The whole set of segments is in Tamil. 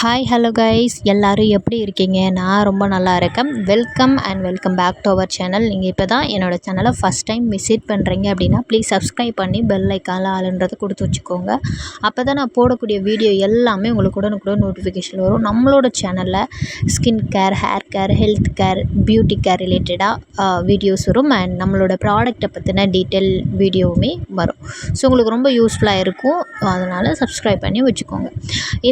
ஹாய் ஹலோ கைஸ் எல்லோரும் எப்படி இருக்கீங்க? நான் ரொம்ப நல்லா இருக்கேன். Welcome and welcome back to our channel நீங்கள் இப்போ தான் என்னோடய சேனலை ஃபஸ்ட் டைம் விசிட் பண்ணுறீங்க அப்படின்னா ப்ளீஸ் சப்ஸ்கிரைப் பண்ணி பெல் ஐக்கானில் ஆளுன்றது கொடுத்து வச்சுக்கோங்க. அப்போ தான் நான் போடக்கூடிய வீடியோ எல்லாமே உங்களுக்கு உடனுக்குடன் நோட்டிஃபிகேஷன் வரும். நம்மளோட சேனலில் skin care hair care health care beauty care ரிலேட்டடாக வீடியோஸ் வரும். அண்ட் நம்மளோட ப்ராடக்ட்டை பற்றின டீட்டெயில் வீடியோவுமே வரும். ஸோ உங்களுக்கு ரொம்ப யூஸ்ஃபுல்லாக இருக்கும். அதனால் சப்ஸ்கிரைப் பண்ணி வச்சுக்கோங்க.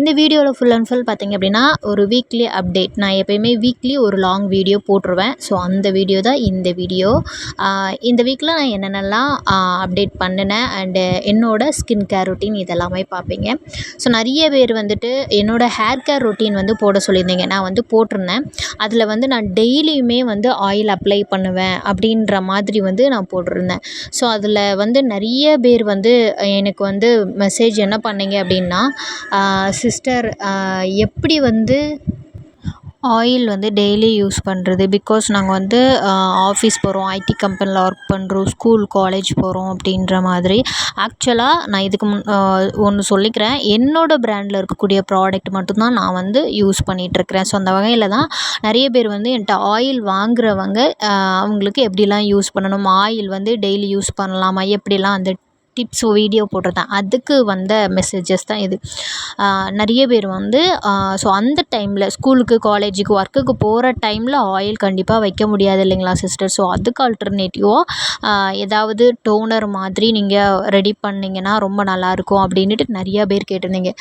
இந்த வீடியோவில் ஃபுல் அண்ட் ஃபுல் பார்த்திங்க அப்படின்னா ஒரு வீக்லி அப்டேட் நான் எப்பயுமே வீக்லி ஒரு லாங் வீடியோ போட்டுருவேன். ஸோ அந்த வீடியோ தான் இந்த வீடியோ இந்த வீக்கில் நான் என்னென்னலாம் அப்டேட் பண்ணினேன் அண்டு என்னோடய ஸ்கின் கேர் ரொட்டீன் இதெல்லாமே பார்ப்பீங்க. ஸோ நிறைய பேர் வந்துட்டு என்னோடய ஹேர் கேர் ரொட்டீன் வந்து போட சொல்லியிருந்தீங்க. நான் வந்து போட்டிருந்தேன். அதில் வந்து நான் டெய்லியுமே வந்து ஆயில் அப்ளை பண்ணுவேன் அப்படின்ற மாதிரி வந்து நான் போட்டிருந்தேன். ஸோ அதில் வந்து நிறைய பேர் வந்து எனக்கு வந்து மெசேஜ் என்ன பண்ணீங்க அப்படின்னா சிஸ்டர் எப்படி வந்து ஆயில் வந்து டெய்லி யூஸ் பண்ணுறது பிகாஸ் நாங்கள் வந்து ஆஃபீஸ் போகிறோம் ஐடி கம்பெனியில் ஒர்க் பண்ணுறோம் ஸ்கூல் காலேஜ் போகிறோம் அப்படின்ற மாதிரி. ஆக்சுவலாக நான் இதுக்கு முன் ஒன்று சொல்லிக்கிறேன். என்னோடய ப்ராண்டில் இருக்கக்கூடிய ப்ராடக்ட் மட்டும்தான் நான் வந்து யூஸ் பண்ணிகிட்ருக்கிறேன் ஸோ அந்த வகையில் தான் நிறைய பேர் வந்து என்கிட்ட ஆயில் வாங்குறவங்க அவங்களுக்கு எப்படிலாம் யூஸ் பண்ணணும்? ஆயில் வந்து டெய்லி யூஸ் பண்ணலாமா? எப்படிலாம் அந்த டிப்ஸ் வீடியோ போட்டிருந்தேன் அதுக்கு வந்த மெசேஜஸ் தான் இது. நிறைய பேர் வந்து ஸோ அந்த டைமில் ஸ்கூலுக்கு காலேஜுக்கு ஒர்க்குக்கு போகிற டைமில் ஆயில் கண்டிப்பாக வைக்க முடியாது இல்லைங்களா சிஸ்டர் ஸோ அதுக்கு ஆல்டர்னேட்டிவாக ஏதாவது டோனர் மாதிரி நீங்கள் ரெடி பண்ணிங்கன்னா ரொம்ப நல்லாயிருக்கும் அப்படின்ட்டு நிறையா பேர் கேட்டிருந்தீங்க.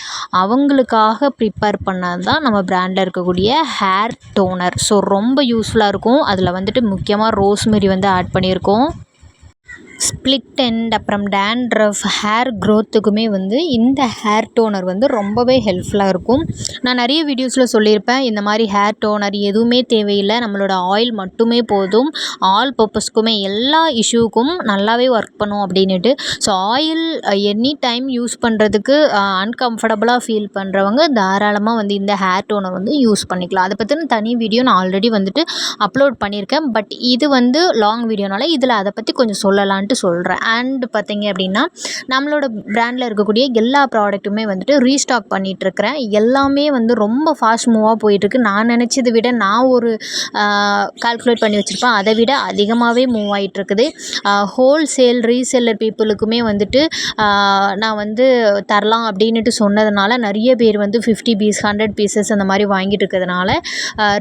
அவங்களுக்காக ப்ரிப்பேர் பண்ணது தான் நம்ம ப்ராண்டில் இருக்கக்கூடிய ஹேர் டோனர் ஸோ ரொம்ப யூஸ்ஃபுல்லாக இருக்கும். அதில் வந்துட்டு முக்கியமாக ரோஸ்மெரி வந்து ஆட் பண்ணியிருக்கோம். ஸ்ப்ளிட் எண்ட் அப்புறம் டேண்ட்ரஃப் ஹேர் க்ரோத்துக்குமே வந்து இந்த ஹேர் டோனர் வந்து ரொம்பவே ஹெல்ப்ஃபுல்லாக இருக்கும். நான் நிறைய வீடியோஸில் சொல்லியிருப்பேன் இந்த மாதிரி ஹேர் டோனர் எதுவுமே தேவையில்லை நம்மளோட ஆயில் மட்டுமே போதும் ஆல் பர்பஸ்க்குமே எல்லா இஷ்யூக்கும் நல்லாவே ஒர்க் பண்ணும் அப்படின்னுட்டு. So oil any time use பண்ணுறதுக்கு அன்கம்ஃபர்டபுளாக ஃபீல் பண்ணுறவங்க தாராளமாக வந்து இந்த ஹேர் டோனர் வந்து யூஸ் பண்ணிக்கலாம். அதை பற்றின தனி வீடியோ நான் ஆல்ரெடி வந்துட்டு அப்லோட் பண்ணியிருக்கேன். பட் இது வந்து லாங் வீடியோனால இதில் அதை பற்றி கொஞ்சம் சொல்லலான்னு வந்துட்டு சொல்கிறேன் அண்டு பார்த்திங்க அப்படின்னா நம்மளோட ப்ராண்டில் இருக்கக்கூடிய எல்லா ப்ராடக்ட்டுமே வந்துட்டு ரீஸ்டாக் பண்ணிகிட்ருக்கிறேன் எல்லாமே வந்து ரொம்ப ஃபாஸ்ட் மூவாக போயிட்டுருக்கு. நான் நினச்சதை விட நான் ஒரு கால்குலேட் பண்ணி வச்சுருப்பேன். அதை விட அதிகமாகவே மூவ் ஆகிட்டுருக்குது ஹோல்சேல் ரீசேலர் பீப்புளுக்குமே வந்துட்டு நான் வந்து தரலாம் அப்படின்ட்டு சொன்னதுனால நிறைய பேர் வந்து ஃபிஃப்டி பீஸ் ஹண்ட்ரட் பீசஸ் அந்த மாதிரி வாங்கிட்டு இருக்கிறதுனால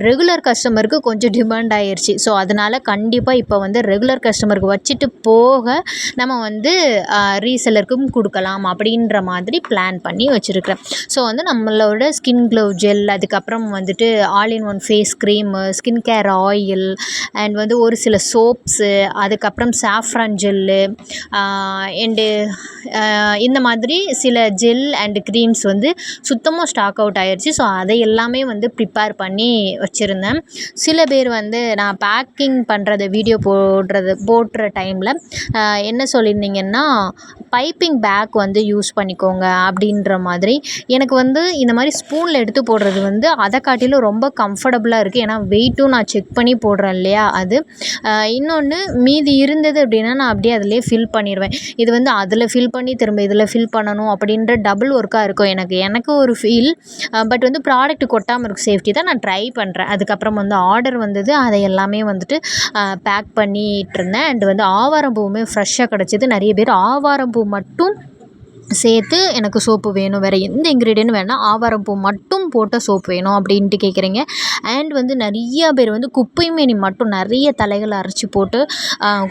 ரெகுலர் கஸ்டமருக்கு கொஞ்சம் டிமாண்ட் ஆயிடுச்சு ஸோ அதனால் கண்டிப்பாக இப்போ வந்து ரெகுலர் கஸ்டமருக்கு வச்சுட்டு போ போக நம்ம வந்து ரீசெல்லருக்கும் கொடுக்கலாம் அப்படின்ற மாதிரி பிளான் பண்ணி வச்சுருக்கிறேன். ஸோ வந்து நம்மளோட ஸ்கின் க்ளோ ஜெல் அதுக்கப்புறம் வந்துட்டு all in one face cream skin care oil and வந்து ஒரு சில சோப்ஸு அதுக்கப்புறம் சாஃப்ரான் ஜெல்லு அண்டு இந்த மாதிரி சில ஜெல் அண்டு க்ரீம்ஸ் வந்து சுத்தமாக ஸ்டாக் அவுட் ஆயிடுச்சு ஸோ அதை எல்லாமே வந்து ப்ரிப்பேர் பண்ணி வச்சுருந்தேன். சில பேர் வந்து நான் பேக்கிங் பண்ணுறத வீடியோ போடுறது போடுற டைமில் என்ன சொல்லியிருந்தீங்கன்னா பைப்பிங் பேக் வந்து யூஸ் பண்ணிக்கோங்க அப்படின்ற மாதிரி. எனக்கு வந்து இந்த மாதிரி ஸ்பூனில் எடுத்து போடுறது வந்து அதை காட்டிலும் ரொம்ப கம்ஃபர்டபுளாக இருக்குது ஏன்னா வெயிட்டும் நான் செக் பண்ணி போடுறேன் இல்லையா அது. இன்னொன்று மீதி இருந்தது அப்படின்னா நான் அப்படியே அதிலே ஃபில் பண்ணிடுவேன் இது வந்து அதில் ஃபில் பண்ணி திரும்ப இதில் ஃபில் பண்ணணும் அப்படின்ற டபுள் ஒர்க்காக இருக்கும் எனக்கு. எனக்கு ஒரு ஃபீல் பட் வந்து ப்ராடக்ட் கொட்டாமல் இருக்கும் சேஃப்டி தான் நான் ட்ரை பண்ணுறேன் அதுக்கப்புறம் வந்து ஆர்டர் வந்தது அதை எல்லாமே வந்துட்டு பேக் பண்ணிகிட்டு இருந்தேன். அண்ட் வந்து ஆவாரம் எல்லாமே ஃப்ரெஷ்ஷாக கிடச்சிது. நிறைய பேர் ஆவாரம் பூ மட்டும் சேர்த்து எனக்கு சோப்பு வேணும். வேறு எந்த இன்க்ரீடியன்ட் வேணால் ஆவாரம் பூ மட்டும் போட்ட சோப்பு வேணும் அப்படின்ட்டு கேட்குறீங்க அண்ட் வந்து நிறையா பேர் வந்து குப்பைமேனி மட்டும் நிறைய தலைகளை அரைச்சி போட்டு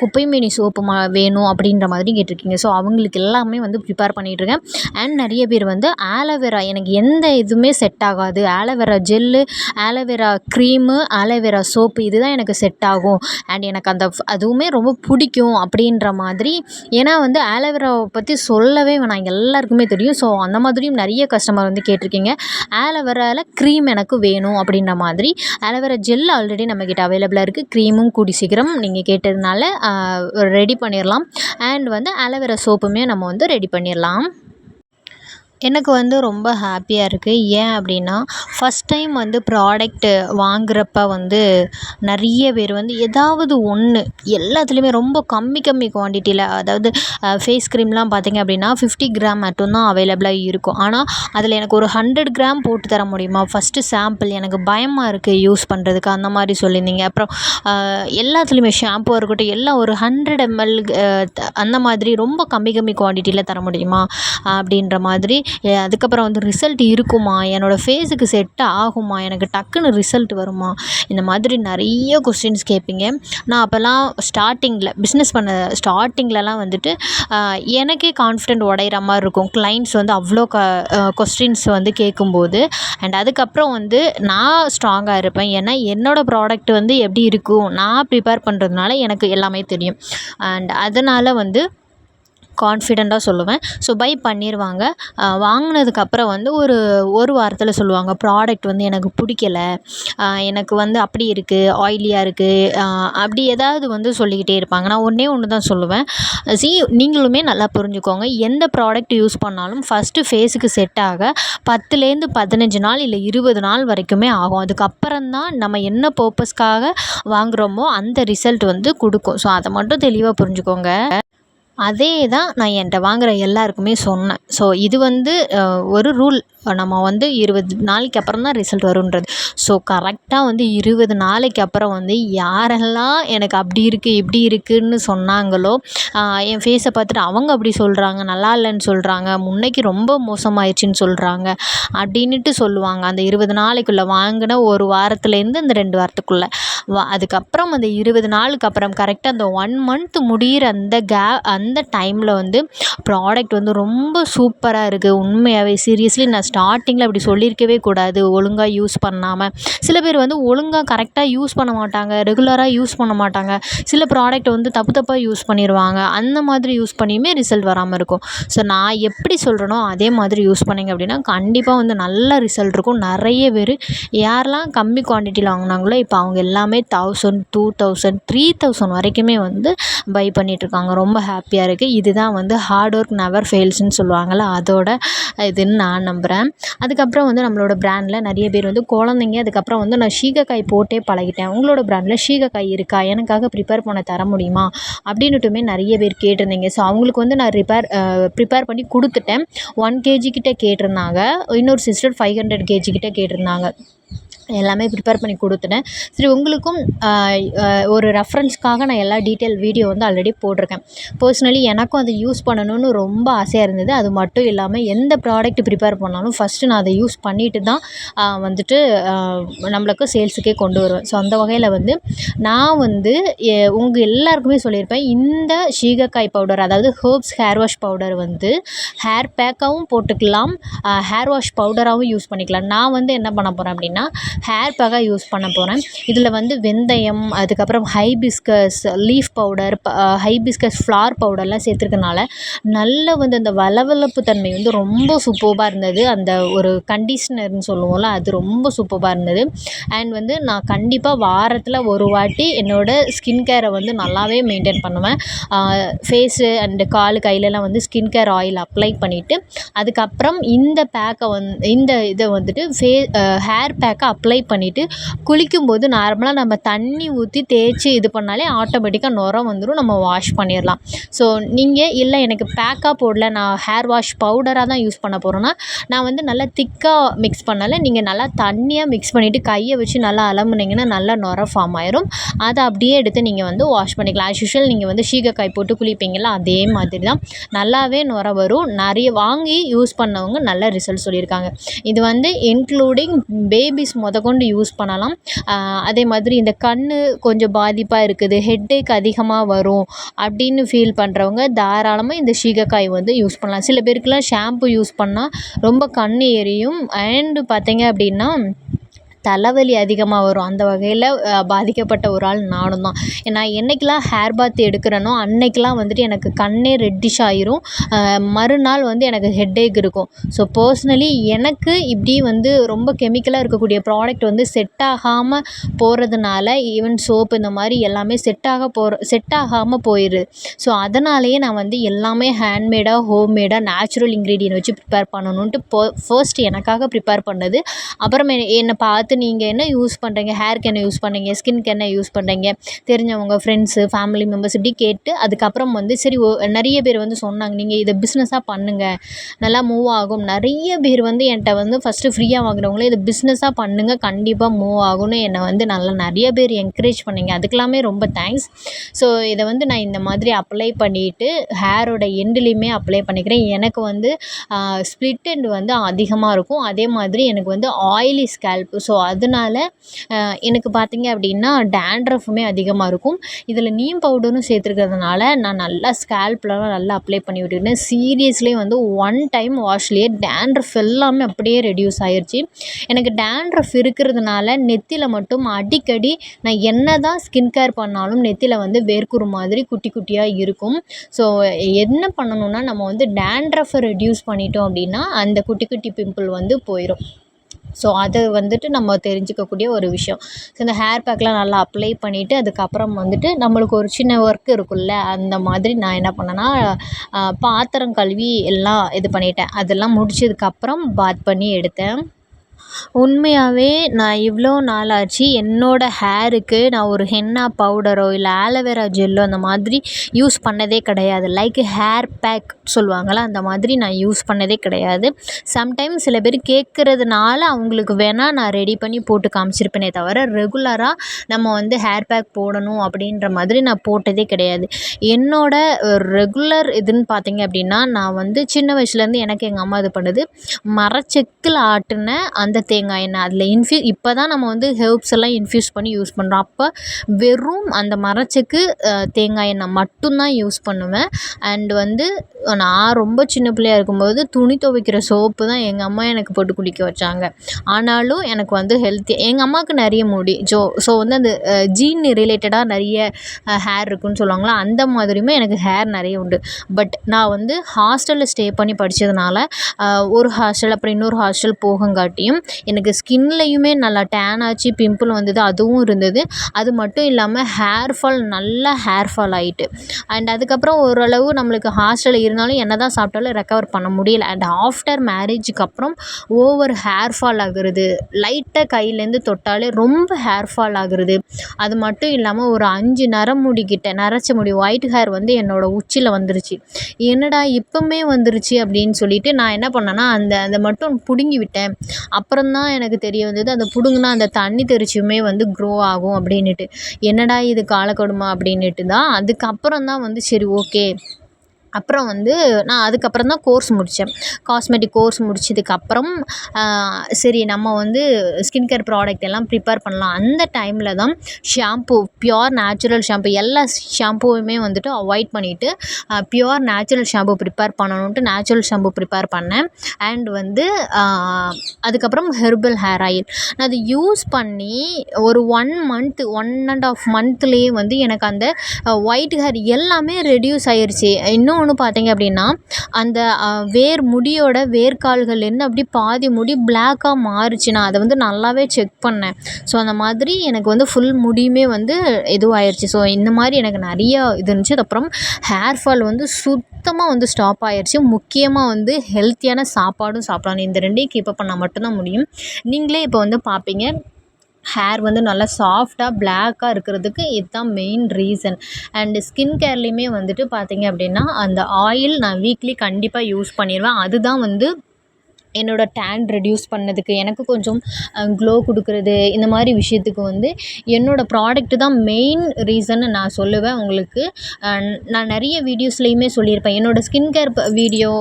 குப்பைமேனி சோப்பு மா வேணும் அப்படின்ற மாதிரி கேட்டிருக்கீங்க. ஸோ அவங்களுக்கு எல்லாமே வந்து ப்ரிப்பேர் பண்ணிகிட்ருக்கேன் அண்ட் நிறைய பேர் வந்து ஆலோவேரா எனக்கு எந்த இதுவுமே செட் ஆகாது. Aloe vera gel aloe vera cream aloe vera soap இதுதான் எனக்கு செட் ஆகும். அண்ட் எனக்கு அந்த அதுவுமே ரொம்ப பிடிக்கும் அப்படின்ற மாதிரி. ஏன்னா வந்து ஆலோவேராவை பற்றி சொல்லவே வேணாம். எல்லாருக்குமே தெரியும். ஸோ அந்த மாதிரியும் நிறைய கஸ்டமர் வந்து கேட்டிருக்கீங்க. ஆலோவேராவில் க்ரீம் எனக்கு வேணும் அப்படின்ற மாதிரி. ஆலோவேரா ஜெல் ஆல்ரெடி நம்மக்கிட்ட அவைலபிளாக இருக்குது க்ரீமும் கூடி சீக்கிரம் நீங்கள் கேட்டதுனால ரெடி பண்ணிடலாம் அண்ட் வந்து ஆலோவேரா சோப்புமே நம்ம வந்து ரெடி பண்ணிடலாம் எனக்கு வந்து ரொம்ப ஹாப்பியாக இருக்குது ஏன் அப்படின்னா ஃபஸ்ட் டைம் வந்து ப்ராடக்ட்டு வாங்குறப்ப வந்து நிறைய பேர் வந்து ஏதாவது ஒன்று எல்லாத்துலேயுமே ரொம்ப கம்மி கம்மி குவான்டிட்டியில் அதாவது ஃபேஸ் க்ரீம்லாம் பார்த்தீங்க அப்படின்னா ஃபிஃப்டி கிராம் மட்டும்தான் அவைலபிளாக இருக்கும். ஆனால் அதில் எனக்கு ஒரு ஹண்ட்ரட் கிராம் போட்டு தர முடியுமா? ஃபஸ்ட்டு சாம்பிள் எனக்கு பயமாக இருக்குது யூஸ் பண்ணுறதுக்கு அந்த மாதிரி சொல்லியிருந்தீங்க. அப்புறம் எல்லாத்துலேயுமே ஷாம்புவாக இருக்கட்டும் எல்லாம் ஒரு ஹண்ட்ரட் எம்எல் அந்த மாதிரி ரொம்ப கம்மி கம்மி குவான்டிட்டியில் தர முடியுமா? அப்படின்ற மாதிரி அதுக்கப்புறம் வந்து ரிசல்ட் இருக்குமா? என்னோடய ஃபேஸுக்கு செட் ஆகுமா? எனக்கு டக்குன்னு ரிசல்ட் வருமா? இந்த மாதிரி நிறைய கொஸ்டின்ஸ் கேட்பீங்க. நான் அப்போல்லாம் ஸ்டார்டிங்கில் பிஸ்னஸ் பண்ண ஸ்டார்டிங்லலாம் வந்துட்டு எனக்கே கான்ஃபிடென்ட் உடையிற மாதிரி இருக்கும். கிளைண்ட்ஸ் வந்து அவ்வளோ க கொஸ்டின்ஸ் வந்து கேட்கும்போது. அண்ட் அதுக்கப்புறம் வந்து நான் ஸ்ட்ராங்காக இருப்பேன். ஏன்னா என்னோடய ப்ராடக்ட் வந்து எப்படி இருக்கும்? நான் ப்ரிப்பேர் பண்ணுறதுனால எனக்கு எல்லாமே தெரியும். அண்ட் அதனால் வந்து கான்ஃபிடெண்ட்டாக சொல்லுவேன். ஸோ பை பண்ணிடுவாங்க வாங்கினதுக்கப்புறம் வந்து ஒரு ஒரு வாரத்தில் சொல்லுவாங்க ப்ராடக்ட் வந்து எனக்கு பிடிக்கல. எனக்கு வந்து அப்படி இருக்குது ஆயிலியாக இருக்குது அப்படி ஏதாவது வந்து சொல்லிக்கிட்டே இருப்பாங்க. நான் ஒன்றே ஒன்று தான் சொல்லுவேன். சி நீங்களுமே நல்லா புரிஞ்சுக்கோங்க. எந்த ப்ராடக்ட் யூஸ் பண்ணாலும் ஃபஸ்ட்டு ஃபேஸுக்கு செட் ஆக பத்துலேருந்து பதினஞ்சு நாள் இல்லை இருபது நாள் வரைக்குமே ஆகும். அதுக்கப்புறம் தான் நம்ம என்ன பர்பஸ்க்காக வாங்குகிறோமோ அந்த ரிசல்ட் வந்து கொடுக்கும். ஸோ அதை மட்டும் தெளிவாக புரிஞ்சுக்கோங்க. அதே தான் நான் என்கிட்ட வாங்குகிற எல்லாருக்குமே சொன்னேன். ஸோ இது வந்து ஒரு ரூல் நம்ம வந்து இருபது நாளைக்கு அப்புறம் தான் ரிசல்ட் வருன்றது ஸோ கரெக்டாக வந்து இருபது நாளைக்கு அப்புறம் வந்து யாரெல்லாம் எனக்கு அப்படி இருக்குது இப்படி இருக்குதுன்னு சொன்னாங்களோ என் ஃபேஸை பார்த்துட்டு அவங்க அப்படி சொல்கிறாங்க நல்லா இல்லைன்னு சொல்கிறாங்க முன்னைக்கு ரொம்ப மோசமாயிடுச்சின்னு சொல்கிறாங்க அப்படின்னுட்டு சொல்லுவாங்க. அந்த இருபது நாளைக்குள்ளே வாங்கின ஒரு வாரத்துலேருந்து அந்த ரெண்டு வாரத்துக்குள்ளே. வ அதுக்கப்புறம் அந்த இருபது நாளுக்கு அப்புறம் கரெக்டாக அந்த ஒன் மந்த் முடிகிற அந்த கே அந்த டைமில் வந்து ப்ராடக்ட் வந்து ரொம்ப சூப்பராக இருக்குது உண்மையாகவே சீரியஸ்லி நான் ஸ்டார்டிங்கில் அப்படி சொல்லியிருக்கவே கூடாது. ஒழுங்காக யூஸ் பண்ணாமல் சில பேர் வந்து ஒழுங்காக கரெக்டாக யூஸ் பண்ண மாட்டாங்க. ரெகுலராக யூஸ் பண்ண மாட்டாங்க. சில ப்ராடக்ட் வந்து தப்பு தப்பாக யூஸ் பண்ணிடுவாங்க அந்த மாதிரி யூஸ் பண்ணியுமே ரிசல்ட் வராமல் இருக்கும். ஸோ நான் எப்படி சொல்கிறேனோ அதே மாதிரி யூஸ் பண்ணிங்க அப்படின்னா கண்டிப்பாக வந்து நல்ல ரிசல்ட் இருக்கும். நிறைய பேர் யாரெல்லாம் கம்மி குவான்டிட்டியில் வாங்கினாங்களோ இப்போ அவங்க எல்லாமே thousand two thousand three thousand வரைக்குமே வந்து பை பண்ணிகிட்ருக்காங்க ரொம்ப ஹாப்பியாக இருக்குது இதுதான் வந்து ஹார்ட் ஒர்க் நெவர் ஃபெயில்ஸ்னு சொல்லுவாங்கள்ல அதோட இதுன்னு நான் நம்புகிறேன் அதுக்கப்புறம் வந்து நம்மளோட ப்ராண்டில் நிறைய பேர் வந்து குழந்தைங்க அதுக்கப்புறம் வந்து நான் சீகக்காய் போட்டே பழகிட்டேன். உங்களோட ப்ராண்டில் சீகக்காய் இருக்கா? எனக்காக ப்ரிப்பேர் பண்ண தர முடியுமா? அப்படின்னுட்டுமே நிறைய பேர் கேட்டிருந்தீங்க. ஸோ அவங்களுக்கு வந்து நான் ரிப்பேர் ப்ரிப்பேர் பண்ணி கொடுத்துட்டேன். ஒன் கேஜி கிட்டே கேட்டிருந்தாங்க. இன்னொரு சிஸ்டர் ஃபைவ் ஹண்ட்ரட் கேஜி கிட்டே கேட்டிருந்தாங்க. எல்லாமே ப்ரிப்பேர் பண்ணி கொடுத்துட்டேன். சரி உங்களுக்கும் ஒரு ரெஃபரன்ஸ்க்காக நான் எல்லா டீட்டெயில் வீடியோ வந்து ஆல்ரெடி போட்டிருக்கேன். பர்சனலி எனக்கும் அதை யூஸ் பண்ணணும்னு ரொம்ப ஆசையாக இருந்தது. அது மட்டும் இல்லாமல் எந்த ப்ராடக்ட் ப்ரிப்பேர் பண்ணாலும் ஃபஸ்ட்டு நான் அதை யூஸ் பண்ணிவிட்டு தான் வந்துட்டு நம்மளுக்கு சேல்ஸுக்கே கொண்டு வருவேன். ஸோ அந்த வகையில் வந்து நான் வந்து உங்கள் எல்லாருக்குமே சொல்லியிருப்பேன். இந்த சீகக்காய் பவுடர் அதாவது ஹேர்ப்ஸ் ஹேர் வாஷ் பவுடர் வந்து ஹேர் பேக்காகவும் போட்டுக்கலாம் ஹேர் வாஷ் பவுடராகவும் யூஸ் பண்ணிக்கலாம். நான் வந்து என்ன பண்ண போகிறேன் அப்படின்னா ஹேர் பேக்காக யூஸ் பண்ண போகிறேன் இதில் வந்து வெந்தயம் அதுக்கப்புறம் hibiscus leaf powder hibiscus flower பவுடர்லாம் சேர்த்துருக்கனால நல்ல வந்து அந்த வளவளப்பு தன்மை வந்து ரொம்ப சூப்பர்பாக இருந்தது. அந்த ஒரு கண்டிஷ்னர்னு சொல்லுவோம்ல அது ரொம்ப சூப்பர்பாக இருந்தது. அண்ட் வந்து நான் கண்டிப்பாக வாரத்தில் ஒரு வாட்டி என்னோடய ஸ்கின் கேரை வந்து நல்லாவே மெயின்டைன் பண்ணுவேன். ஃபேஸு அண்டு காலு கையிலலாம் வந்து ஸ்கின் கேர் ஆயில் அப்ளை பண்ணிவிட்டு அதுக்கப்புறம் இந்த பேக்கை வந் இந்த இதை வந்துட்டு ஃபே ஹேர் பேக்கை அப்ளை பண்ணிவிட்டு குளிக்கும்போது நார்மலாக நம்ம தண்ணி ஊற்றி தேய்ச்சி இது பண்ணாலே ஆட்டோமேட்டிக்காக நுரை வந்துடும் நம்ம வாஷ் பண்ணிடலாம் ஸோ நீங்கள் இல்லை எனக்கு பேக்காக போடல நான் ஹேர் வாஷ் பவுடராக தான் யூஸ் பண்ண போகிறேன்னா நான் வந்து நல்லா திக்காக மிக்ஸ் பண்ணலை நீங்கள் நல்லா தண்ணியாக மிக்ஸ் பண்ணிவிட்டு கையை வச்சு நல்லா அலம்புனீங்கன்னா நல்லா நுரை ஃபார்ம் ஆயிரும். அதை அப்படியே எடுத்து நீங்கள் வந்து வாஷ் பண்ணிக்கலாம். ஆஸ் யூஷுவல் நீங்கள் வந்து சீகக்காய் போட்டு குளிப்பீங்களா அதே மாதிரி தான் நல்லாவே நுர வரும். நிறைய வாங்கி யூஸ் பண்ணவங்க நல்ல ரிசல்ட் சொல்லியிருக்காங்க இது வந்து இன்க்ளூடிங் பேபிஸ் முதக்கொண்டு யூஸ் பண்ணலாம். அதே மாதிரி இந்த கண் கொஞ்சம் பாதிப்பாக இருக்குது ஹெட்டேக் அதிகமாக வரும் அப்படின்னு ஃபீல் பண்ணுறவங்க தாராளமாக இந்த சீகக்காய் வந்து யூஸ் பண்ணலாம். சில பேருக்குலாம் ஷாம்பு யூஸ் பண்ணால் ரொம்ப கண் எரியும். அண்டு பார்த்தீங்க அப்படின்னா தலைவலி அதிகமாக வரும். அந்த வகையில் பாதிக்கப்பட்ட ஒரு ஆள் நானும் தான். நான் என்றைக்கெல்லாம் ஹேர் பாத் எடுக்கிறேனோ அன்னைக்கெல்லாம் வந்துட்டு எனக்கு கண்ணே ரெட்டிஷ் ஆயிரும். மறுநாள் வந்து எனக்கு ஹெட்டேக் இருக்கும். ஸோ பர்சனலி எனக்கு இப்படி வந்து ரொம்ப கெமிக்கலாக இருக்கக்கூடிய ப்ராடக்ட் வந்து செட் ஆகாமல் போகிறதுனால ஈவன் சோப்பு இந்த மாதிரி எல்லாமே செட் ஆக போகிற செட் ஆகாமல் போயிடுது ஸோ அதனாலேயே நான் வந்து எல்லாமே ஹேண்ட்மேடாக ஹோம்மேடாக நேச்சுரல் இன்க்ரீடியன்ட் வச்சு ப்ரிப்பேர் பண்ணணுன்ட்டு போ ஃபர்ஸ்ட் எனக்காக ப்ரிப்பேர் பண்ணது. அப்புறம் என்னை பார்த்து நீங்கள் என்ன யூஸ் பண்ணுறீங்க ஹேருக்கு என்ன யூஸ் பண்ணுறீங்க ஸ்கின்க்கு என்ன யூஸ் பண்ணுறீங்க தெரிஞ்சவங்க ஃப்ரெண்ட்ஸு ஃபேமிலி மெம்பர்ஸ் இப்படி கேட்டு அதுக்கப்புறம் வந்து சரி ஓ நிறைய பேர் வந்து சொன்னாங்க. நீங்கள் இதை பிஸ்னஸாக பண்ணுங்கள் நல்லா மூவ் ஆகும். நிறைய பேர் வந்து என்கிட்ட வந்து ஃபஸ்ட்டு ஃப்ரீயாக வாங்குறவங்களே இதை பிஸ்னஸாக பண்ணுங்கள் கண்டிப்பாக மூவ் ஆகும்னு என்னை வந்து நல்லா நிறைய பேர் என்கரேஜ் பண்ணிங்க. அதுக்கெல்லாமே ரொம்ப தேங்க்ஸ் ஸோ இதை வந்து நான் இந்த மாதிரி அப்ளை பண்ணிவிட்டு ஹேரோட எண்டுலேயுமே அப்ளை பண்ணிக்கிறேன். எனக்கு வந்து ஸ்ப்ளிட் எண்ட் வந்து அதிகமாக இருக்கும். அதே மாதிரி எனக்கு வந்து ஆயிலி ஸ்கேல்ப் ஸோ அதனால எனக்கு பார்த்தீங்க அப்படின்னா டேண்ட்ரஃபுமே அதிகமாக இருக்கும். இதில் நீம் பவுடரும் சேர்த்துருக்கிறதுனால நான் நல்லா ஸ்கேல்ப்லலாம் நல்லா அப்ளை பண்ணி விட்டுக்கிட்டேன். சீரியஸ்லி வந்து ஒன் டைம் வாஷ்லேயே டேண்ட்ரஃப் எல்லாமே அப்படியே ரெடியூஸ் ஆயிடுச்சு எனக்கு டேண்ட்ரஃப் இருக்கிறதுனால நெத்தியில் மட்டும் அடிக்கடி நான் என்ன தான் ஸ்கின் கேர் பண்ணாலும் நெத்தியில் வந்து வேர்க்குற மாதிரி குட்டி குட்டியாக இருக்கும். ஸோ என்ன பண்ணணும்னா நம்ம வந்து டேண்ட்ரஃபை ரெடியூஸ் பண்ணிட்டோம் அப்படின்னா அந்த குட்டி குட்டி பிம்பிள் வந்து போயிடும் ஸோ அது வந்துட்டு நம்ம தெரிஞ்சுக்கக்கூடிய ஒரு விஷயம். ஸோ இந்த ஹேர் பேக்லாம் நல்லா அப்ளை பண்ணிவிட்டு அதுக்கப்புறம் வந்துட்டு நம்மளுக்கு ஒரு சின்ன ஒர்க் இருக்கும்ல அந்த மாதிரி நான் என்ன பண்ணேன்னா பாத்திரம் கழுவி எல்லாம் இது பண்ணிட்டேன். அதெல்லாம் முடிச்சதுக்கப்புறம் பாத் பண்ணி எடுத்தேன். உண்மையாகவே நான் இவ்வளோ நாளாச்சு என்னோட என்னோடய ஹேருக்கு நான் ஒரு ஹென்னா பவுடரோ இல்லை ஆலோவேரா ஜெல்லோ அந்த மாதிரி யூஸ் பண்ணதே கிடையாது. லைக் ஹேர் பேக் சொல்லுவாங்கள்ல அந்த மாதிரி நான் யூஸ் பண்ணதே கிடையாது. சம்டைம்ஸ் சில பேர் கேட்குறதுனால அவங்களுக்கு வேணால் நான் ரெடி பண்ணி போட்டு காமிச்சிருப்பேனே தவிர ரெகுலராக நம்ம வந்து ஹேர் பேக் போடணும் அப்படின்ற மாதிரி நான் போட்டதே கிடையாது. என்னோடய ரெகுலர் இதுன்னு பார்த்தீங்க அப்படின்னா நான் வந்து சின்ன வயசுலேருந்து எனக்கு எங்கள் அம்மா இது பண்ணுது. மரச்செக்கில் ஆட்டின அந்த தேங்காய் எண்ணெய் அதில் இன்ஃப்யூ இப்போ தான் நம்ம வந்து ஹெர்ப்ஸ் எல்லாம் இன்ஃப்யூஸ் பண்ணி யூஸ் பண்ணுறோம் அப்போ வெறும் அந்த மரச்செக்கு தேங்காய் எண்ணெய் மட்டும்தான் யூஸ் பண்ணுவேன். அண்ட் வந்து நான் ரொம்ப சின்ன பிள்ளையா இருக்கும்போது துணி துவைக்கிற சோப்பு தான் எங்கள் அம்மா எனக்கு போட்டு குளிக்க வச்சாங்க. ஆனாலும் எனக்கு வந்து ஹெல்த்தி எங்கள் அம்மாவுக்கு நிறைய முடி ஜோ ஸோ வந்து அந்த ஜீன் ரிலேட்டடாக நிறைய ஹேர் இருக்குன்னு சொல்லுவாங்களா அந்த மாதிரியுமே எனக்கு ஹேர் நிறைய உண்டு. பட் நான் வந்து ஹாஸ்டலில் ஸ்டே பண்ணி படித்ததுனால ஒரு ஹாஸ்டல் அப்புறம் இன்னொரு ஹாஸ்டல் போகங்காட்டியும் எனக்கு ஸ்கின்லேயுமே நல்லா டேன் ஆச்சு பிம்பிள் வந்தது அதுவும் இருந்தது. அது மட்டும் இல்லாமல் ஹேர் ஃபால் நல்லா ஹேர் ஃபால் ஆகிட்டு அண்ட் அதுக்கப்புறம் ஓரளவு நம்மளுக்கு ஹாஸ்டலில் இருந்தாலும் என்ன தான் சாப்பிட்டாலும் ரெக்கவர் பண்ண முடியல. அண்ட் ஆஃப்டர் மேரேஜுக்கு அப்புறம் ஓவர் ஹேர் ஃபால் ஆகுறது. லைட்டாக கையிலேருந்து தொட்டாலே ரொம்ப ஹேர் ஃபால் ஆகுறது. அது மட்டும் இல்லாமல் ஒரு அஞ்சு நரமுடி கிட்ட நரைச்ச முடி ஒயிட் ஹேர் வந்து என்னோடய உச்சியில் வந்துருச்சு. என்னடா இப்போவுமே வந்துருச்சு அப்படின்னு சொல்லிட்டு நான் என்ன பண்ணேன்னா அந்த அதை மட்டும் பிடுங்கி விட்டேன் அப்புறம் தான் எனக்கு தெரிய வந்தது. அதை பிடுங்குனா அந்த தண்ணி தெறிச்சுமே வந்து க்ரோ ஆகும் அப்படின்னுட்டு. என்னடா இது காலக்கொடுமை அப்படின்னுட்டு தான் அதுக்கப்புறம் தான் வந்து சரி ஓகே அப்புறம் வந்து நான் அதுக்கப்புறம் தான் கோர்ஸ் முடித்தேன். காஸ்மெட்டிக் கோர்ஸ் முடித்ததுக்கப்புறம் சரி நம்ம வந்து ஸ்கின் கேர் ப்ராடக்ட் எல்லாம் ப்ரிப்பேர் பண்ணலாம். அந்த டைமில் தான் ஷாம்பு ப்யூர் நேச்சுரல் ஷாம்பு எல்லா ஷாம்புவுமே வந்துட்டு அவாய்ட் பண்ணிவிட்டு ப்யூர் நேச்சுரல் ஷாம்பு ப்ரிப்பேர் பண்ணணுன்ட்டு நேச்சுரல் ஷாம்பு ப்ரிப்பேர் பண்ணேன். அண்ட் வந்து அதுக்கப்புறம் ஹெர்பல் ஹேர் ஆயில் நான் அதை யூஸ் பண்ணி ஒரு one month one and half மந்த்லேயே வந்து எனக்கு அந்த ஒயிட் ஹேர் எல்லாமே ரெடியூஸ் ஆயிடுச்சு இன்னும் இன்னொன்று பார்த்தீங்க அப்படின்னா அந்த வேர் முடியோட வேர்க்கால்கள்லேருந்து அப்படியே பாதி முடி பிளாக்காக மாறுச்சு நான் அதை வந்து நல்லாவே செக் பண்ணேன். ஸோ அந்த மாதிரி எனக்கு வந்து ஃபுல் முடியுமே வந்து இதுவாகிருச்சு ஸோ இந்த மாதிரி எனக்கு நிறையா இது இருந்துச்சு. அதுக்கப்புறம் ஹேர் ஃபால் வந்து சுத்தமாக வந்து ஸ்டாப் ஆகிருச்சு முக்கியமாக வந்து ஹெல்த்தியான சாப்பாடும் சாப்பிடணும் இந்த ரெண்டையும் கீப்பப் பண்ணால் மட்டும்தான் முடியும். நீங்களே இப்போ வந்து பார்ப்பீங்க. ஹேர் வந்து நல்லா சாஃப்டாக பிளாக்காக இருக்கிறதுக்கு இதுதான் மெயின் ரீசன் அண்டு ஸ்கின் கேர்லேயுமே வந்துட்டு பார்த்தீங்க அப்படின்னா அந்த ஆயில் நான் வீக்லி கண்டிப்பாக யூஸ் பண்ணிடுவேன் அதுதான் வந்து என்னோடய டேன் ரெடியூஸ் பண்ணதுக்கு எனக்கு கொஞ்சம் க்ளோ கொடுக்குறது இந்த மாதிரி விஷயத்துக்கு வந்து என்னோடய ப்ராடக்ட்டு தான் மெயின் ரீசன்னு நான் சொல்லுவேன் உங்களுக்கு. நான் நிறைய வீடியோஸ்லேயுமே சொல்லியிருப்பேன். என்னோடய ஸ்கின் கேர் வீடியோ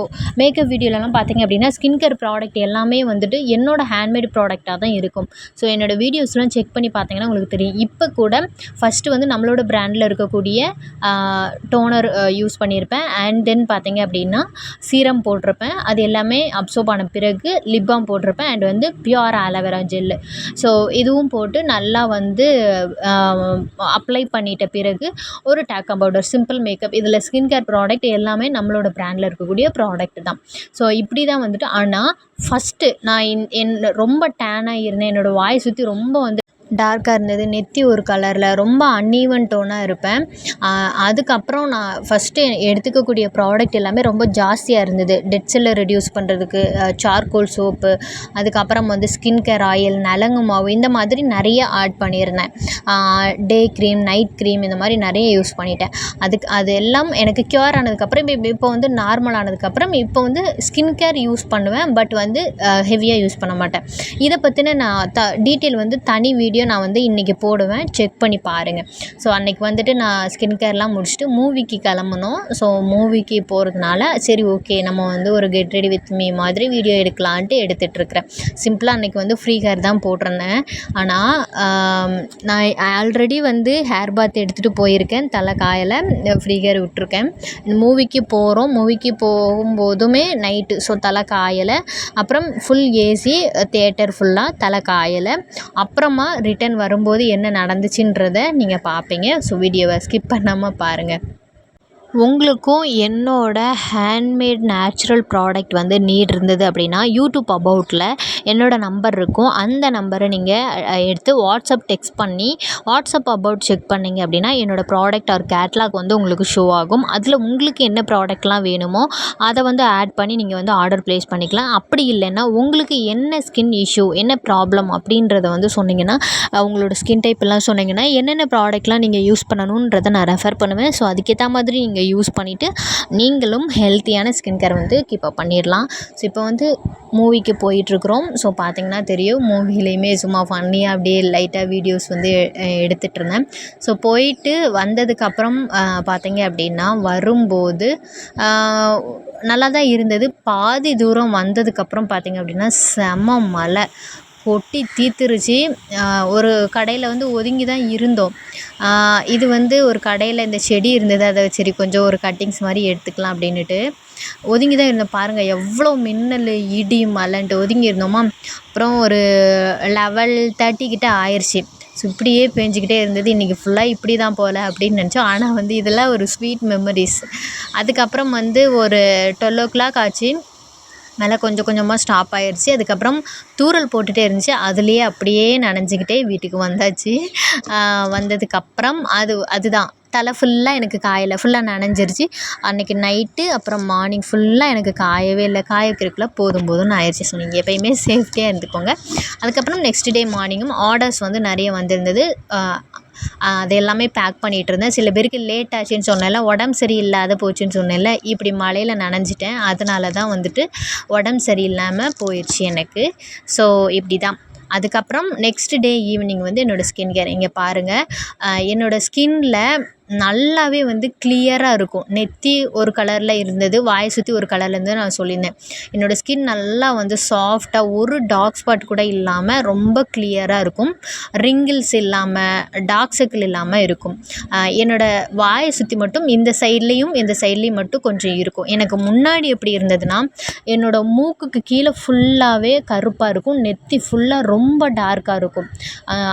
மேக்கப் வீடியோலலாம் பார்த்திங்க அப்படின்னா ஸ்கின் கேர் ப்ராடக்ட் எல்லாமே வந்துட்டு என்னோடய ஹேண்ட்மேட் ப்ராடக்டாக தான் இருக்கும். ஸோ என்னோடய வீடியோஸ்லாம் செக் பண்ணி பார்த்தீங்கன்னா உங்களுக்கு தெரியும். இப்போ கூட ஃபஸ்ட்டு வந்து நம்மளோட ப்ராண்டில் இருக்கக்கூடிய டோனர் யூஸ் பண்ணியிருப்பேன். அண்ட் தென் பார்த்திங்க அப்படின்னா சீரம் போட்டிருப்பேன். அது எல்லாமே அப்சோப் ஆன பிறகு லிப் பாம் போட்டிருப்பேன். அண்ட் வந்து pure aloe vera gel so இதுவும் போட்டு நல்லா வந்து அப்ளை பண்ணிட்ட பிறகு ஒரு டேக்கம் பவுடர் சிம்பிள் மேக்கப் இதில் ஸ்கின் கேர் ப்ராடக்ட் எல்லாமே நம்மளோட ப்ராண்டில் இருக்கக்கூடிய ப்ராடக்ட் தான். ஸோ இப்படி தான் வந்துட்டு. ஆனால் ஃபஸ்ட்டு நான் என் என் ரொம்ப டேனாக இருந்தேன் என்னோடய வாய் சுற்றி ரொம்ப வந்து டார்க்காக இருந்தது நெற்றி ஒரு கலரில் ரொம்ப அன்ஈவன் டோனாக இருப்பேன். அதுக்கப்புறம் நான் ஃபஸ்ட்டு எடுத்துக்கக்கூடிய ப்ராடக்ட் எல்லாமே ரொம்ப ஜாஸ்தியாக இருந்தது. டெட் செல்லை ரெடியூஸ் பண்ணுறதுக்கு சார்கோல் சோப்பு அதுக்கப்புறம் வந்து ஸ்கின் கேர் ஆயில் நலங்கு மாவு இந்த மாதிரி நிறைய ஆட் பண்ணியிருந்தேன். டே க்ரீம் நைட் க்ரீம் இந்த மாதிரி நிறைய யூஸ் பண்ணிட்டேன். அதுக்கு அது எல்லாம் எனக்கு க்யூர் ஆனதுக்கப்புறம் இப்போ இப்போ வந்து நார்மல் ஆனதுக்கப்புறம் இப்போ வந்து ஸ்கின் கேர் யூஸ் பண்ணுவேன் பட் வந்து ஹெவியாக யூஸ் பண்ண மாட்டேன். இதை பற்றின நான் த டீட்டெயில் வந்து தனி வீடியோ வீடியோ நான் வந்து இன்றைக்கி போடுவேன். செக் பண்ணி பாருங்கள் ஸோ அன்றைக்கி வந்துட்டு நான் ஸ்கின் கேர்லாம் முடிச்சுட்டு மூவிக்கு கிளம்புனோம். ஸோ மூவிக்கு போகிறதுனால சரி ஓகே நம்ம வந்து ஒரு கெட் ரெடி வித் மீ மாதிரி வீடியோ எடுக்கலான்ட்டு எடுத்துகிட்ருக்குறேன் சிம்பிளாக அன்றைக்கி வந்து ஃப்ரீ ஹேர் தான் போட்டிருந்தேன். ஆனால் நான் ஆல்ரெடி வந்து ஹேர் பாத் எடுத்துகிட்டு போயிருக்கேன். தலை காயலை ஃப்ரீ ஹேர் விட்ருக்கேன் மூவிக்கு போகிறோம் மூவிக்கு போகும்போதுமே நைட்டு ஸோ தலை காயலை அப்புறம் ஃபுல் ஏசி தேட்டர் ஃபுல்லாக தலை காயலை அப்புறமா ரிட்டன் வரும்போது என்ன நடந்துச்சுன்றதை நீங்கள் பார்ப்பீங்க ஸோ வீடியோவை ஸ்கிப் பண்ணாமல் பாருங்கள் உங்களுக்கும் என்னோடய ஹேண்ட்மேட் நேச்சுரல் ப்ராடக்ட் வந்து நீட் இருந்தது அப்படின்னா யூடியூப் அபவுட்டில் என்னோடய நம்பர் இருக்கும். அந்த நம்பரை நீங்கள் எடுத்து வாட்ஸ்அப் டெக்ஸ்ட் பண்ணி வாட்ஸ்அப் அபவுட் செக் பண்ணிங்க அப்படின்னா என்னோடய ப்ராடக்ட் ஆர் கேட்லாக் வந்து உங்களுக்கு ஷோ ஆகும். அதில் உங்களுக்கு என்ன ப்ராடக்ட்லாம் வேணுமோ அதை வந்து ஆட் பண்ணி நீங்கள் வந்து ஆர்டர் ப்ளேஸ் பண்ணிக்கலாம். அப்படி இல்லைன்னா உங்களுக்கு என்ன ஸ்கின் இஷ்யூ என்ன ப்ராப்ளம் அப்படின்றத வந்து சொன்னிங்கன்னா உங்களோட ஸ்கின் டைப் எல்லாம் என்னென்ன ப்ராடக்ட்லாம் நீங்கள் யூஸ் பண்ணணுன்றதை நான் ரெஃபர் பண்ணுவேன். ஸோ அதுக்கேற்ற மாதிரி நீங்கள் இதை யூஸ் பண்ணிவிட்டு நீங்களும் ஹெல்த்தியான ஸ்கின் கேர் வந்து கீப் அப் பண்ணிடலாம். ஸோ இப்போ வந்து மூவிக்கு போயிட்டுருக்குறோம். ஸோ பார்த்திங்கன்னா தெரியும் மூவிலையுமே சும்மா ஃபன்னியாக அப்படியே லைட்டாக வீடியோஸ் வந்து எடுத்துகிட்ருந்தேன் ஸோ போயிட்டு வந்ததுக்கப்புறம் பார்த்திங்க அப்படின்னா வரும்போது நல்லா தான் இருந்தது. பாதி தூரம் வந்ததுக்கப்புறம் பார்த்திங்க அப்படின்னா செம மழை. கொட்டி தீர்த்துருச்சு. ஒரு கடையில் வந்து ஒதுங்கி தான் இருந்தோம் இது வந்து ஒரு கடையில் இந்த செடி இருந்தது அதை சரி கொஞ்சம் ஒரு கட்டிங்ஸ் மாதிரி எடுத்துக்கலாம் அப்படின்னுட்டு ஒதுங்கி தான் இருந்தோம். பாருங்கள் எவ்வளோ மின்னல் இடி மழைன்ட்டு ஒதுங்கி இருந்தோமா. அப்புறம் ஒரு லெவல் தேர்ட்டி கிட்ட ஆயிடுச்சு ஸோ இப்படியே பேஞ்சிக்கிட்டே இருந்தது. இன்றைக்கி ஃபுல்லாக இப்படி தான் போகல அப்படின்னு நினச்சோம். ஆனால் வந்து இதெல்லாம் ஒரு ஸ்வீட் மெமரிஸ் அதுக்கப்புறம் வந்து ஒரு டுவெல் ஓ கிளாக் ஆச்சு. மேலே கொஞ்சம் கொஞ்சமாக ஸ்டாப் ஆகிடுச்சி அதுக்கப்புறம் தூறல் போட்டுகிட்டே இருந்துச்சு. அதுலேயே அப்படியே நனைஞ்சிக்கிட்டே வீட்டுக்கு வந்தாச்சு. வந்ததுக்கப்புறம் அது அதுதான். தலை ஃபுல்லாக எனக்கு காயலை. ஃபுல்லாக நனைஞ்சிருச்சு. அன்றைக்கி நைட்டு அப்புறம் மார்னிங் ஃபுல்லாக எனக்கு காயவே இல்லை. காய வைக்கிறதுக்குள்ளே போதும் போதும்னு ஆயிடுச்சு. ஸோ நீங்கள் எப்போயுமே சேஃப்டியாக இருந்துக்கோங்க. அதுக்கப்புறம் நெக்ஸ்ட் டே மார்னிங்கும் ஆர்டர்ஸ் வந்து நிறைய வந்திருந்தது. அது எல்லாமே பேக் பண்ணிகிட்டு இருந்தேன். சில பேருக்கு லேட் ஆச்சுன்னு சொன்னேன்ல. உடம்பு சரியில்லாத போச்சுன்னு சொன்னேன்ல. இப்படி மழையில் நனைஞ்சிட்டேன். அதனால தான் வந்துட்டு உடம்பு சரியில்லாமல் போயிடுச்சு எனக்கு. ஸோ இப்படி தான் அதுக்கப்புறம் நெக்ஸ்ட் டே ஈவினிங் வந்து என்னோடய ஸ்கின் கேர் இங்கே பாருங்கள் என்னோடய ஸ்கின்னில் நல்லாவே வந்து கிளியராக இருக்கும். நெற்றி ஒரு கலரில் இருந்தது வாயை சுற்றி ஒரு கலரில் இருந்தது நான் சொல்லியிருந்தேன். என்னோடய ஸ்கின் நல்லா வந்து சாஃப்டாக ஒரு டார்க் ஸ்பாட் கூட இல்லாமல் ரொம்ப கிளியராக இருக்கும். ரிங்கிள்ஸ் இல்லாமல் டார்க் சர்க்கிள் இல்லாமல் இருக்கும். என்னோடய வாயை சுற்றி மட்டும் இந்த சைட்லேயும் இந்த சைட்லேயும் மட்டும் கொஞ்சம் இருக்கும். எனக்கு முன்னாடி எப்படி இருந்ததுன்னா என்னோடய மூக்குக்கு கீழே ஃபுல்லாகவே கருப்பாக இருக்கும். நெற்றி ஃபுல்லாக ரொம்ப டார்க்காக இருக்கும்.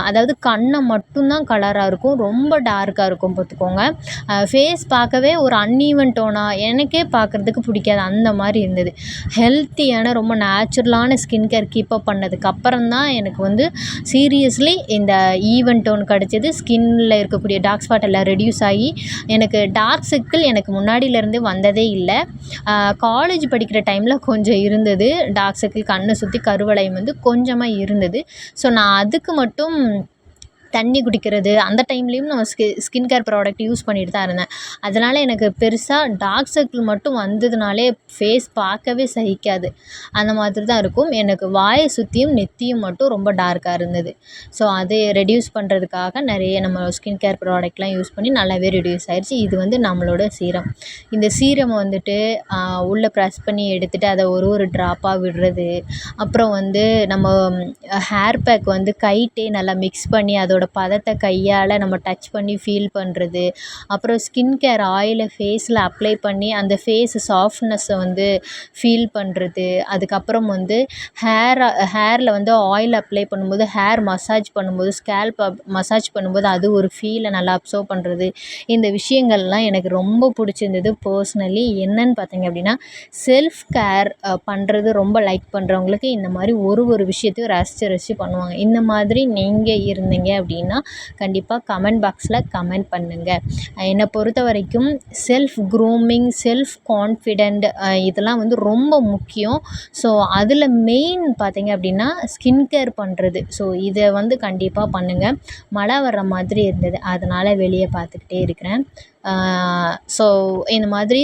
அதாவது கண்ணை மட்டும்தான் கலராக இருக்கும். ரொம்ப டார்க்காக இருக்கும் பார்த்துக்கோங்க வச்சுக்கோங்க ஃபேஸ் பார்க்கவே ஒரு அன்ஈவன் டோனாக எனக்கே பார்க்குறதுக்கு பிடிக்காது. அந்த மாதிரி இருந்தது. ஹெல்த்தியான ரொம்ப நேச்சுரலான ஸ்கின் கேர் கீப்பப் பண்ணதுக்கப்புறம் தான் எனக்கு வந்து சீரியஸ்லி இந்த ஈவன் டோன் கிடச்சிது. ஸ்கின்னில் இருக்கக்கூடிய டார்க் ஸ்பாட் எல்லாம் ரெடியூஸ் ஆகி எனக்கு டார்க் சர்க்கிள் எனக்கு முன்னாடியிலேருந்து வந்ததே இல்லை. காலேஜ் படிக்கிற டைமில் கொஞ்சம் இருந்தது. டார்க் சர்க்கிள் கண்ணை சுற்றி கருவளையம் வந்து கொஞ்சமாக இருந்தது. ஸோ நான் அதுக்கு மட்டும் தண்ணி குடிக்கிறது அந்த டைம்லேயும் நான் ஸ்கி ஸ்கின் கேர் ப்ராடக்ட் யூஸ் பண்ணிட்டு தான் இருந்தேன். அதனால் எனக்கு பெருசாக டார்க் சர்க்கிள் மட்டும் வந்ததுனாலே ஃபேஸ் பார்க்கவே சகிக்காது. அந்த மாதிரி தான் இருக்கும். எனக்கு வாயை சுற்றியும் நெத்தியும் மட்டும் ரொம்ப டார்க்காக இருந்தது. ஸோ அதை ரெடியூஸ் பண்ணுறதுக்காக நிறைய நம்ம ஸ்கின் கேர் ப்ராடக்ட்லாம் யூஸ் பண்ணி நல்லாவே ரெடியூஸ் ஆயிடுச்சு இது வந்து நம்மளோட சீரம் இந்த சீரம் வந்துட்டு உள்ளே ப்ரெஸ் பண்ணி எடுத்துகிட்டு அதை ஒரு ஒரு ட்ராப்பாக விடுறது. அப்புறம் வந்து நம்ம ஹேர் பேக் வந்து கைட்டே நல்லா மிக்ஸ் பண்ணி அதோட அதோட பதத்தை கையால் நம்ம டச் பண்ணி ஃபீல் பண்ணுறது அப்புறம் ஸ்கின் கேர் ஆயிலை ஃபேஸில் அப்ளை பண்ணி அந்த ஃபேஸ் சாஃப்ட்னஸை வந்து ஃபீல் பண்ணுறது அதுக்கப்புறம் வந்து ஹேர் ஹேரில் வந்து ஆயில் அப்ளை பண்ணும்போது ஹேர் மசாஜ் பண்ணும்போது ஸ்கேல்ப் மசாஜ் பண்ணும்போது அது ஒரு ஃபீலை நல்லா அப்சர்வ் பண்ணுறது இந்த விஷயங்கள்லாம் எனக்கு ரொம்ப பிடிச்சிருந்தது பர்ஸ்னலி என்னன்னு பார்த்தீங்க அப்படின்னா செல்ஃப் கேர் பண்ணுறது ரொம்ப லைக் பண்ணுறவங்களுக்கு இந்த மாதிரி ஒரு ஒரு விஷயத்தையும் ரசித்து ரசித்து பண்ணுவாங்க. இந்த மாதிரி நீங்கள் இருந்தீங்க அப்படின்னா கண்டிப்பாக கமெண்ட் பாக்ஸில் கமெண்ட் பண்ணுங்கள் என்னை பொறுத்த வரைக்கும் செல்ஃப் க்ரூமிங் செல்ஃப் கான்ஃபிடெண்ட் இதெல்லாம் வந்து ரொம்ப முக்கியம். ஸோ அதில் மெயின் பார்த்தீங்க அப்படின்னா ஸ்கின் கேர் பண்ணுறது ஸோ இதை வந்து கண்டிப்பாக பண்ணுங்கள் மழை வர்ற மாதிரி இருந்தது. அதனால் வெளியே பார்த்துக்கிட்டே இருக்கிறேன். ஸோ இந்த மாதிரி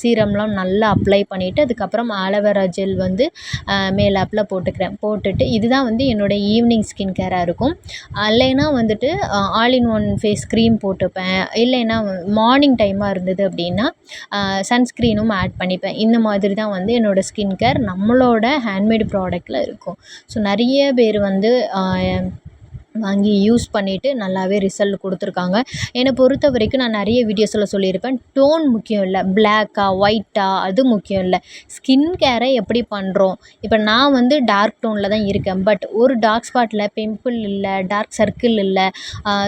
சீரம்லாம் நல்லா அப்ளை பண்ணிவிட்டு அதுக்கப்புறம் ஆலோவேரா ஜெல் வந்து மேலாப்பில் போட்டுக்கிறேன். போட்டுட்டு இதுதான் வந்து என்னோடய ஈவினிங் ஸ்கின் கேராக இருக்கும். இல்லைன்னா வந்துட்டு all in one face cream போட்டுப்பேன். இல்லைன்னா மார்னிங் டைமாக இருந்தது அப்படின்னா சன்ஸ்க்ரீனும் ஆட் பண்ணிப்பேன். இந்த மாதிரி தான் வந்து என்னோடய ஸ்கின் கேர் நம்மளோட ஹேண்ட்மேடு ப்ராடக்ட்டில் இருக்கும். ஸோ நிறைய பேர் வந்து வாங்கி யூஸ் பண்ணிவிட்டு நல்லாவே ரிசல்ட் கொடுத்துருக்காங்க. என்னை பொறுத்த வரைக்கும் நான் நிறைய வீடியோஸில் சொல்லியிருப்பேன். டோன் முக்கியம் இல்லை. பிளாக்கா ஒயிட்டா அது முக்கியம் இல்லை. ஸ்கின் கேரை எப்படி பண்ணுறோம் இப்போ நான் வந்து டார்க் டோனில் தான் இருக்கேன். பட் ஒரு டார்க் ஸ்பாட்டில் பிம்பிள் இல்லை டார்க் சர்க்கிள் இல்லை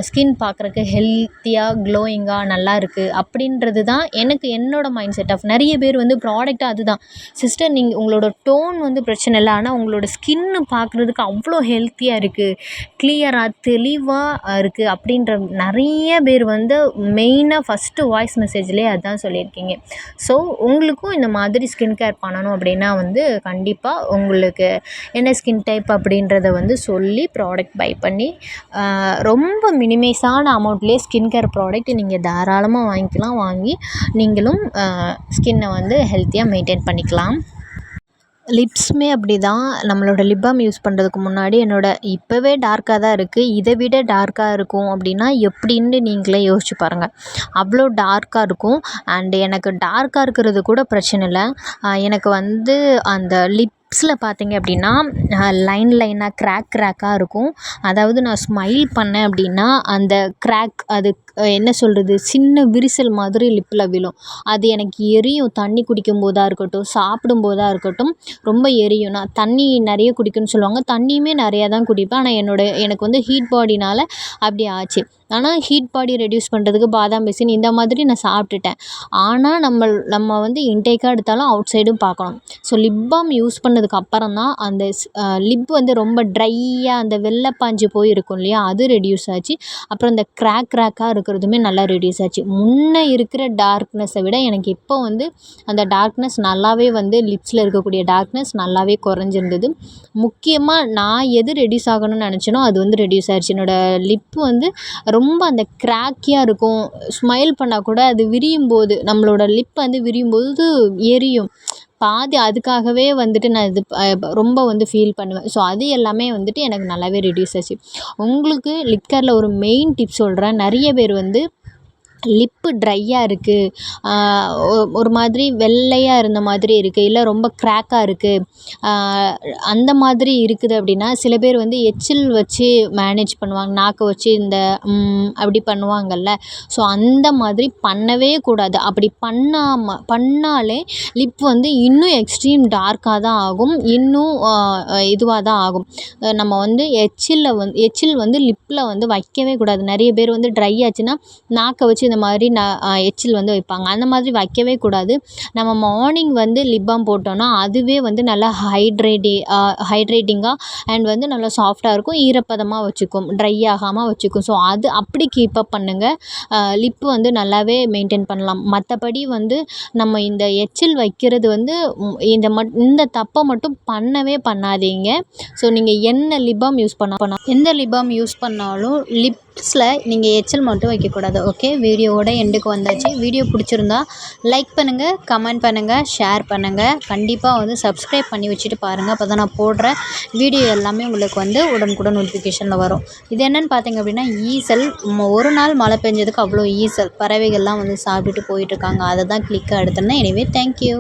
ஸ்கின் பார்க்குறக்கு ஹெல்த்தியாக க்ளோயிங்காக நல்லா இருக்குது அப்படின்றது தான் எனக்கு என்னோடய மைண்ட் செட் ஆஃப் நிறைய பேர் வந்து ப்ராடக்ட் அதுதான் சிஸ்டர் நீங்கள் உங்களோட டோன் வந்து பிரச்சனை இல்லை. ஆனால் உங்களோட ஸ்கின்னு பார்க்குறதுக்கு அவ்வளோ ஹெல்த்தியாக இருக்குது கிளியராக தெளிவாக இருக்குது அப்படின்ற நிறைய பேர் வந்து மெயினாக ஃபஸ்ட்டு வாய்ஸ் மெசேஜ்லேயே அதுதான் சொல்லியிருக்கீங்க. ஸோ உங்களுக்கும் இந்த மாதிரி ஸ்கின் கேர் பண்ணணும் அப்படின்னா வந்து கண்டிப்பாக உங்களுக்கு என்ன ஸ்கின் டைப் அப்படின்றத வந்து சொல்லி ப்ராடக்ட் பை பண்ணி ரொம்ப மினிமைஸான அமௌண்ட்லேயே ஸ்கின் கேர் ப்ராடக்ட் நீங்கள் தாராளமாக வாங்கிக்கலாம். வாங்கி நீங்களும் ஸ்கின்னை வந்து ஹெல்த்தியாக மெயின்டைன் பண்ணிக்கலாம். லிப்ஸுமே அப்படி தான் நம்மளோட லிப் பாம் யூஸ் பண்ணுறதுக்கு முன்னாடி என்னோடய இப்போவே டார்க்காக தான் இருக்குது இதை விட டார்க்காக இருக்கும் அப்படின்னா எப்படின்னு நீங்களே யோசிச்சு பாருங்கள் அவ்வளோ டார்க்காக இருக்கும். அண்டு எனக்கு டார்க்காக இருக்கிறது கூட பிரச்சனை இல்லை. எனக்கு வந்து அந்த லிப் லிப்ஸில் பார்த்தீங்க அப்படின்னா லைன் லைனாக க்ராக் க்ராக்காக இருக்கும். அதாவது நான் ஸ்மைல் பண்ணேன் அப்படின்னா அந்த க்ராக் அது என்ன சொல்கிறது சின்ன விரிசல் மாதிரி லிப்பில் விழும். அது எனக்கு எரியும். தண்ணி குடிக்கும் போதாக இருக்கட்டும் சாப்பிடும் போதாக இருக்கட்டும் ரொம்ப எரியும் நான் தண்ணி நிறைய குடிக்கணும்னு சொல்லுவாங்க. தண்ணியுமே நிறையா தான் குடிப்பேன். ஆனால் என்னோடய எனக்கு வந்து ஹீட் பாடினால் அப்படி ஆச்சு. ஆனால் ஹீட் பாடி ரெடியூஸ் பண்ணுறதுக்கு பாதாம் பிசின் இந்த மாதிரி நான் சாப்பிட்டுட்டேன். ஆனால் நம்ம நம்ம வந்து இன்டேக்காக எடுத்தாலும் அவுட் சைடும் பார்க்கணும். ஸோ லிப் பாம் யூஸ் பண்ணதுக்கு அப்புறம் தான் அந்த லிப் வந்து ரொம்ப ட்ரையாக அந்த வெள்ளை பாஞ்சு போய் இருக்கும் இல்லையா? அது ரெடியூஸ் ஆச்சு. அப்புறம் இந்த க்ராக் க்ராக்காக இருக்கிறதுமே நல்லா ரெடியூஸ் ஆச்சு. முன்னே இருக்கிற டார்க்னஸை விட எனக்கு இப்போ வந்து அந்த டார்க்னஸ் நல்லாவே வந்து லிப்ஸில் இருக்கக்கூடிய டார்க்னஸ் நல்லாவே குறைஞ்சிருந்தது. முக்கியமாக நான் எது ரெடியூஸ் ஆகணும்னு நினச்சேனோ அது வந்து ரெடியூஸ் ஆயிடுச்சு என்னோடய லிப்பு வந்து ரொம்ப அந்த க்ராக்கியாக இருக்கும். ஸ்மைல் பண்ணால் கூட அது விரியும் போது நம்மளோட லிப் வந்து விரியும் போது எரியும். பாதி அதுக்காகவே வந்துட்டு நான் இது ரொம்ப வந்து ஃபீல் பண்ணுவேன். ஸோ அது எல்லாமே வந்துட்டு எனக்கு நல்லாவே ரெடியூஸ் ஆச்சு. உங்களுக்கு லிக்கரில் ஒரு மெயின் டிப் சொல்கிறேன் நிறைய பேர் வந்து லிப்பு ட்ரையாக இருக்குது ஒரு மாதிரி வெள்ளையாக இருந்த மாதிரி இருக்குது இல்லை ரொம்ப க்ராக்காக இருக்குது அந்த மாதிரி இருக்குது அப்படின்னா சில பேர் வந்து எச்சில் வச்சு மேனேஜ் பண்ணுவாங்க. நாக்கை வச்சு இந்த அப்படி பண்ணுவாங்கல்ல. ஸோ அந்த மாதிரி பண்ணவே கூடாது. அப்படி பண்ணாமல் பண்ணாலே லிப் வந்து இன்னும் எக்ஸ்ட்ரீம் டார்க்காக தான் ஆகும். இன்னும் இதுவாக தான் ஆகும். நம்ம வந்து எச்சிலில் வந்து எச்சில் வந்து லிப்பில் வந்து வைக்கவே கூடாது. நிறைய பேர் வந்து ட்ரை ஆச்சுன்னா நாக்கை வச்சு இந்த மாதிரி நான் எச்சில் வந்து வைப்பாங்க. அந்த மாதிரி வைக்கவே கூடாது. நம்ம மார்னிங் வந்து லிப் பாம் அதுவே வந்து நல்லா ஹைட்ரேட்டி ஹைட்ரேட்டிங்காக அண்ட் வந்து நல்லா சாஃப்டாக இருக்கும். ஈரப்பதமாக வச்சுக்கும். ட்ரை ஆகாமல் வச்சுக்கும். ஸோ அது அப்படி கீப் அப் பண்ணுங்கள் லிப்பு வந்து நல்லாவே மெயின்டைன் பண்ணலாம். மற்றபடி வந்து நம்ம இந்த எச்சில் வைக்கிறது வந்து இந்த மட் இந்த தப்பை மட்டும் பண்ணவே பண்ணாதீங்க. ஸோ நீங்கள் என்ன லிப் பாம் யூஸ் பண்ண பண்ண எந்த லிப் பாம் யூஸ் பண்ணாலும் லிப் லிப்ஸில் நீங்கள் எச்சில் மட்டும் வைக்கக்கூடாது ஓகே வீடியோவோட எண்டுக்கு வந்தாச்சு. வீடியோ பிடிச்சிருந்தா லைக் பண்ணுங்கள் கமெண்ட் பண்ணுங்கள் ஷேர் பண்ணுங்கள் கண்டிப்பாக வந்து சப்ஸ்கிரைப் பண்ணி வச்சுட்டு பாருங்கள் அப்போ தான் நான் போடுற வீடியோ எல்லாமே உங்களுக்கு வந்து உடனுக்குடன் நோட்டிஃபிகேஷனில் வரும். இது என்னென்னு பார்த்தீங்க அப்படின்னா ஈசல் ஒரு நாள் மழை பெஞ்சதுக்கு அவ்வளோ ஈசல் பறவைகள்லாம் வந்து சாப்பிட்டுட்டு போயிட்டுருக்காங்க அதை தான் கிளிக்காக எடுத்தேன்னா எனவே தேங்க்யூ